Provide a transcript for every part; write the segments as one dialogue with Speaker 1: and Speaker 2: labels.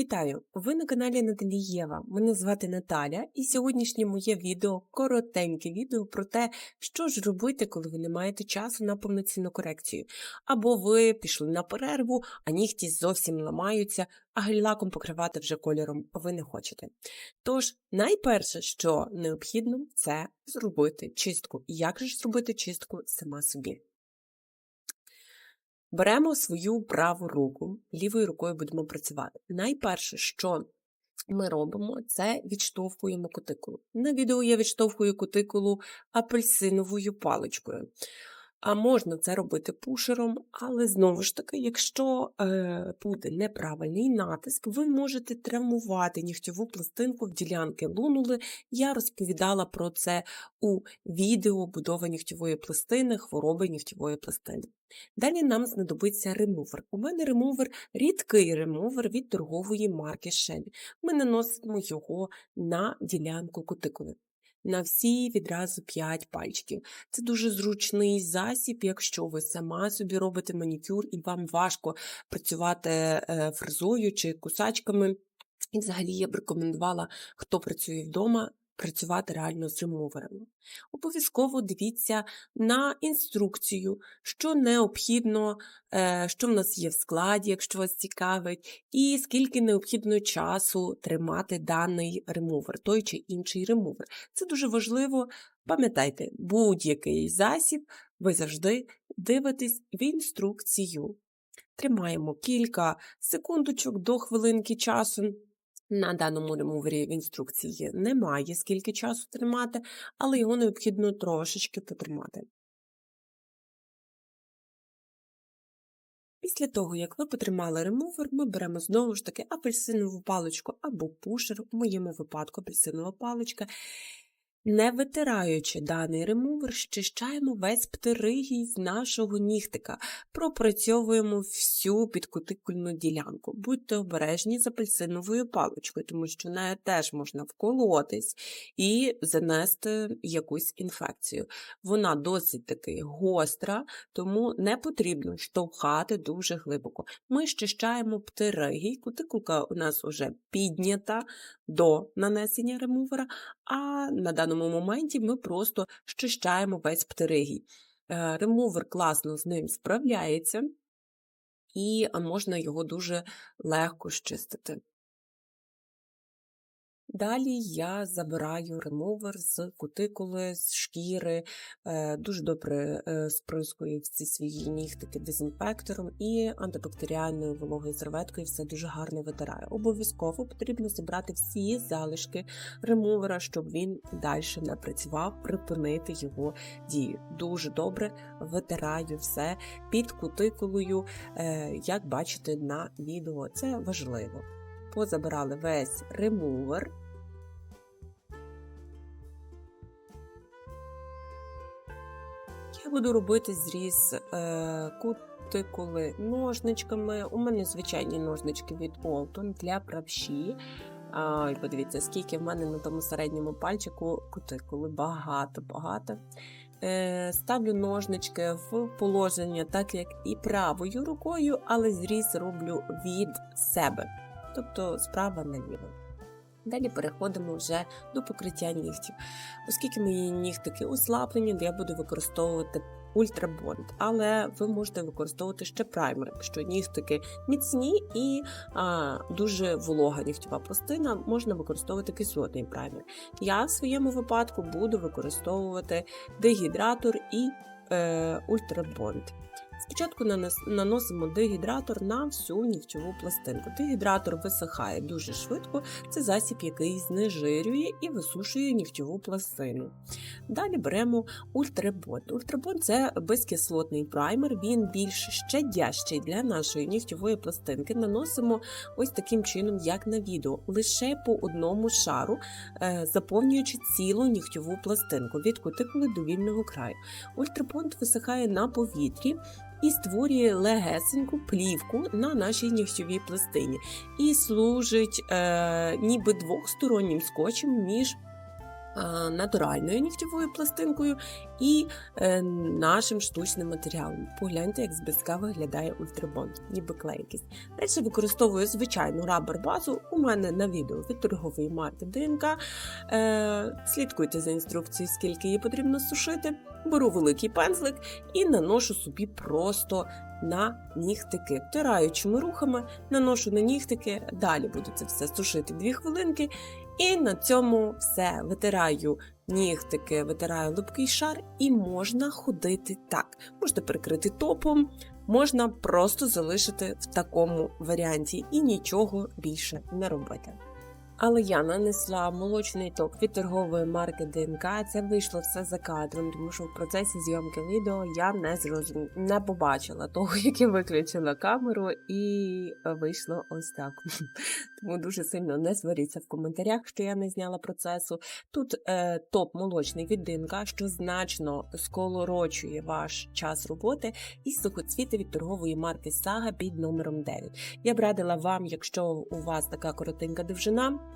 Speaker 1: Вітаю! Ви на каналі Наталієва. Мене звати Наталя, і сьогоднішнє моє відео коротеньке відео про те, що ж робити, коли ви не маєте часу на повноцінну корекцію. Або ви пішли на перерву, а нігті зовсім ламаються, а гель-лаком покривати вже кольором ви не хочете. Тож, найперше, що необхідно, це зробити чистку. Як же ж зробити чистку сама собі? Беремо свою праву руку, лівою рукою будемо працювати. Найперше, що ми робимо, це відштовхуємо кутикулу. На відео я відштовхую кутикулу апельсиновою паличкою. А можна це робити пушером, але знову ж таки, якщо е, буде неправильний натиск, ви можете травмувати нігтьову пластинку в ділянки лунули. Я розповідала про це у відео будова нігтьової пластини, хвороби нігтьової пластини. Далі нам знадобиться ремувер. У мене ремувер рідкий ремувер від торгової марки Shelly. Ми наносимо його на ділянку кутикули на всі відразу 5 пальчиків. Це дуже зручний засіб, якщо ви сама собі робите манікюр і вам важко працювати е, фрезою чи кусачками. І взагалі я б рекомендувала, хто працює вдома, працювати реально з ремоверами. Обов'язково дивіться на інструкцію, що необхідно, е, що в нас є в складі, якщо вас цікавить, і скільки необхідно часу тримати даний ремовер, той чи інший ремовер. Це дуже важливо. Пам'ятайте, будь-який засіб ви завжди дивитесь в інструкцію. Тримаємо кілька секундочок до хвилинки часу. На даному ремувері в інструкції немає, скільки часу тримати, але його необхідно трошечки потримати. Після того, як ви потримали ремувер, ми беремо знову ж таки апельсинову паличку або пушер, в моєму випадку апельсинова паличка, не витираючи даний ремувер, щищаємо весь птеригій з нашого нігтика, пропрацьовуємо всю підкутикульну ділянку. Будьте обережні з апельсиновою паличкою, тому що нею теж можна вколотись і занести якусь інфекцію. Вона досить таки гостра, тому не потрібно штовхати дуже глибоко. Ми щищаємо птеригій, кутикулка у нас вже піднята до нанесення ремувера, а на даному даному моменті ми просто щищаємо весь птеригій. Ремовер класно з ним справляється, і можна його дуже легко щистити. Далі я забираю ремовер з кутикули, з шкіри, е, дуже добре е, сприскую ці свої нігтики дезінфектором і антибактеріальною вологою серветкою все дуже гарно витираю. Обов'язково потрібно зібрати всі залишки ремовера, щоб він далі не працював, припинити його дію. Дуже добре витираю все під кутикулою, е, як бачите на відео. Це важливо позабирали весь ремувер. Я буду робити зріз е, кутикули ножничками. У мене звичайні ножнички від Олтон для правші. А, Подивіться, скільки в мене на тому середньому пальчику кутикули. Багато-багато. Е, Ставлю ножнички в положення, так як і правою рукою, але зріз роблю від себе тобто справа наліво. Далі переходимо вже до покриття нігтів. Оскільки мої нігтики ослаблені, я буду використовувати ультрабонд, але ви можете використовувати ще праймер, якщо нігтики міцні і а, дуже волога нігтєва пластина, можна використовувати кислотний праймер. Я в своєму випадку буду використовувати дегідратор і е, ультрабонд. Спочатку наносимо дегідратор на всю нігтєву пластинку. Дегідратор висихає дуже швидко, це засіб, який знежирює і висушує нігтєву пластину. Далі беремо ультрабонд. Ультрабонд це безкислотний праймер, він більш щадящий для нашої нігтєвої пластинки. Наносимо ось таким чином, як на відео, лише по одному шару, е, заповнюючи цілу нігтєву пластинку від кутикули до вільного краю. Ультрабонд висихає на повітрі і створює легесеньку плівку на нашій нігтьовій пластині. І служить е, ніби двохстороннім скотчем між натуральною нігтєвою пластинкою і е, нашим штучним матеріалом. Погляньте, як зблизька виглядає ультрабонд, ніби клей якийсь. Далі використовую звичайну рабер базу. У мене на відео від торгової марки ДНК. Е, слідкуйте за інструкцією, скільки її потрібно сушити. Беру великий пензлик і наношу собі просто на нігтики. Втираючими рухами наношу на нігтики. Далі буду це все сушити 2 хвилинки. І на цьому все витираю нігтики, витираю липкий шар, і можна ходити так. Можете прикрити топом, можна просто залишити в такому варіанті і нічого більше не робити. Але я нанесла молочний ток від торгової марки ДНК. Це вийшло все за кадром, тому що в процесі зйомки відео я не зрозум... не побачила того, як я виключила камеру, і вийшло ось так. Тому дуже сильно не сваріться в коментарях, що я не зняла процесу. Тут е, топ молочний від ДНК, що значно сколорочує ваш час роботи, і сухоцвіти від торгової марки Сага під номером 9. Я б радила вам, якщо у вас така коротенька довжина.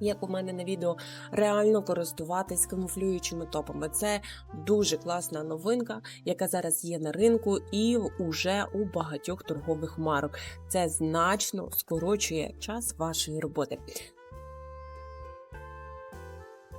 Speaker 1: Як у мене на відео реально користуватись камуфлюючими топами. Це дуже класна новинка, яка зараз є на ринку і уже у багатьох торгових марок. Це значно скорочує час вашої роботи.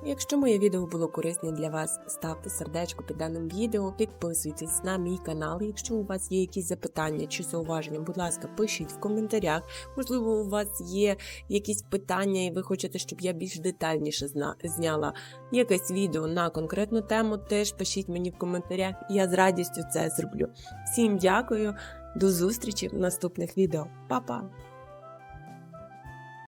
Speaker 1: Якщо моє відео було корисне для вас, ставте сердечко під даним відео, підписуйтесь на мій канал. Якщо у вас є якісь запитання чи зауваження, будь ласка, пишіть в коментарях. Можливо, у вас є якісь питання, і ви хочете, щоб я більш детальніше зняла якесь відео на конкретну тему. Теж пишіть мені в коментарях, я з радістю це зроблю. Всім дякую, до зустрічі в наступних відео. Па-па!